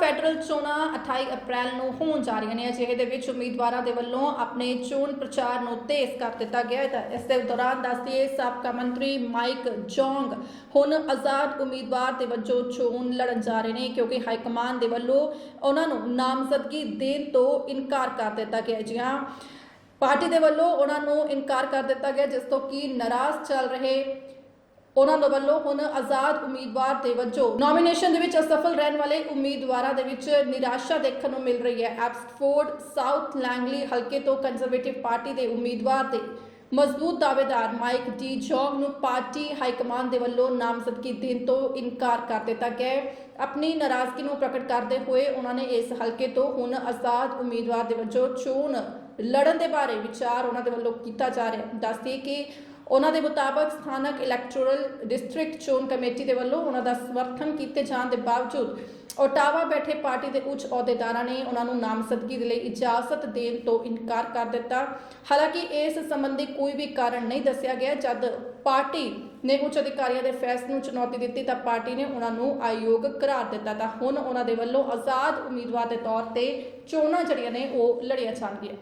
General ਚੋਣਾਂ 28 ਅਪ੍ਰੈਲ ਨੂੰ ਹੋਣ ਜਾ ਰਹੀਆਂ ਨੇ ਅਜਿਹੇ ਵਿੱਚ ਉਮੀਦਵਾਰਾਂ ਦੇ ਵੱਲੋਂ ਆਪਣੇ ਚੋਣ ਪ੍ਰਚਾਰ ਨੂੰ ਤੇਜ਼ ਕਰ ਦਿੱਤਾ ਗਿਆ ਹੈ ਇਸ ਦੇ ਦੌਰਾਨ ਦੱਸਦੀਏ, ਸਾਬਕਾ ਮੰਤਰੀ ਮਾਈਕ ਜੋਂਗ ਹੁਣ ਆਜ਼ਾਦ ਉਮੀਦਵਾਰ ਦੇ ਵਜੋਂ ਚੋਣ ਲੜਨ ਜਾ ਰਹੇ ਨੇ ਕਿਉਂਕਿ ਹਾਈ ਕਮਾਨ ਦੇ ਵੱਲੋਂ ਉਹਨਾਂ ਨੂੰ ਨਾਮਜ਼ਦਗੀ ਦੇਣ ਤੋਂ ਇਨਕਾਰ ਕਰ ਦਿੱਤਾ ਗਿਆ ਹੈ। ਜੀ ਹਾਂ, ਪਾਰਟੀ ਦੇ ਵੱਲੋਂ ਉਹਨਾਂ ਨੂੰ ਇਨਕਾਰ ਕਰ ਦਿੱਤਾ ਗਿਆ, ਜਿਸ ਤੋਂ ਕਿ ਨਾਰਾਜ਼ ਚੱਲ ਰਹੇ ਉਹਨਾਂ ਦੇ ਵੱਲੋਂ ਹੁਣ ਆਜ਼ਾਦ ਉਮੀਦਵਾਰ ਦੇ ਵਜੋਂ ਨੋਮੀਨੇਸ਼ਨ ਦੇ ਵਿੱਚ ਅਸਫਲ ਰਹਿਣ ਵਾਲੇ ਉਮੀਦਵਾਰਾਂ ਦੇ ਵਿੱਚ ਨਿਰਾਸ਼ਾ ਦੇਖਣ ਨੂੰ ਮਿਲ ਰਹੀ ਹੈ। ਐਬਸਫੋਰਡ ਸਾਊਥ ਲੈਂਗਲੀ ਹਲਕੇ ਤੋਂ ਕੰਜ਼ਰਵੇਟਿਵ ਪਾਰਟੀ ਦੇ ਉਮੀਦਵਾਰ ਦੇ ਮਜ਼ਬੂਤ ਦਾਅਵੇਦਾਰ ਮਾਈਕ ਡੀ ਜੌਂਗ ਨੂੰ ਪਾਰਟੀ ਹਾਈ ਦੇ ਵੱਲੋਂ ਨਾਮਜ਼ਦਗੀ ਦੇਣ ਤੋਂ ਇਨਕਾਰ ਕਰ ਦਿੱਤਾ ਗਿਆ ਆਪਣੀ ਨਾਰਾਜ਼ਗੀ ਨੂੰ ਪ੍ਰਗਟ ਕਰਦੇ ਹੋਏ ਉਹਨਾਂ ਨੇ ਇਸ ਹਲਕੇ ਤੋਂ ਹੁਣ ਆਜ਼ਾਦ ਉਮੀਦਵਾਰ ਦੇ ਵਜੋਂ ਚੋਣ ਲੜਨ ਦੇ ਬਾਰੇ ਵਿਚਾਰ ਉਹਨਾਂ ਦੇ ਵੱਲੋਂ ਕੀਤਾ ਜਾ ਰਿਹਾ ਦੱਸਦੀ ਕਿ ਉਹਨਾਂ ਦੇ ਮੁਤਾਬਕ ਸਥਾਨਕ ਇਲੈਕਟੋਰਲ ਡਿਸਟ੍ਰਿਕਟ ਚੋਣ ਕਮੇਟੀ ਦੇ ਵੱਲੋਂ ਉਹਨਾਂ ਦਾ ਸਮਰਥਨ ਕੀਤੇ ਜਾਣ ਦੇ ਬਾਵਜੂਦ ਓਟਾਵਾ ਬੈਠੇ ਪਾਰਟੀ ਦੇ ਉੱਚ ਅਹੁਦੇਦਾਰਾਂ ਨੇ ਉਹਨਾਂ ਨੂੰ ਨਾਮਜ਼ਦਗੀ ਦੇ ਲਈ ਇਜਾਜ਼ਤ ਦੇਣ ਤੋਂ ਇਨਕਾਰ ਕਰ ਦਿੱਤਾ। ਹਾਲਾਂਕਿ ਇਸ ਸੰਬੰਧੀ ਕੋਈ ਵੀ ਕਾਰਨ ਨਹੀਂ ਦੱਸਿਆ ਗਿਆ। ਜਦ ਪਾਰਟੀ ਨੇ ਉੱਚ ਅਧਿਕਾਰੀਆਂ ਦੇ ਫੈਸਲੇ ਨੂੰ ਚੁਣੌਤੀ ਦਿੱਤੀ ਤਾਂ ਪਾਰਟੀ ਨੇ ਉਹਨਾਂ ਨੂੰ ਆਯੋਗ ਕਰਾਰ ਦਿੱਤਾ ਤਾਂ ਹੁਣ ਉਹਨਾਂ ਦੇ ਵੱਲੋਂ ਆਜ਼ਾਦ ਉਮੀਦਵਾਰ ਦੇ ਤੌਰ ਤੇ ਚੋਣਾਂ ਜਿਹੜੀਆਂ ਨੇ ਉਹ ਲੜੀਆਂ ਜਾਣਗੀਆਂ।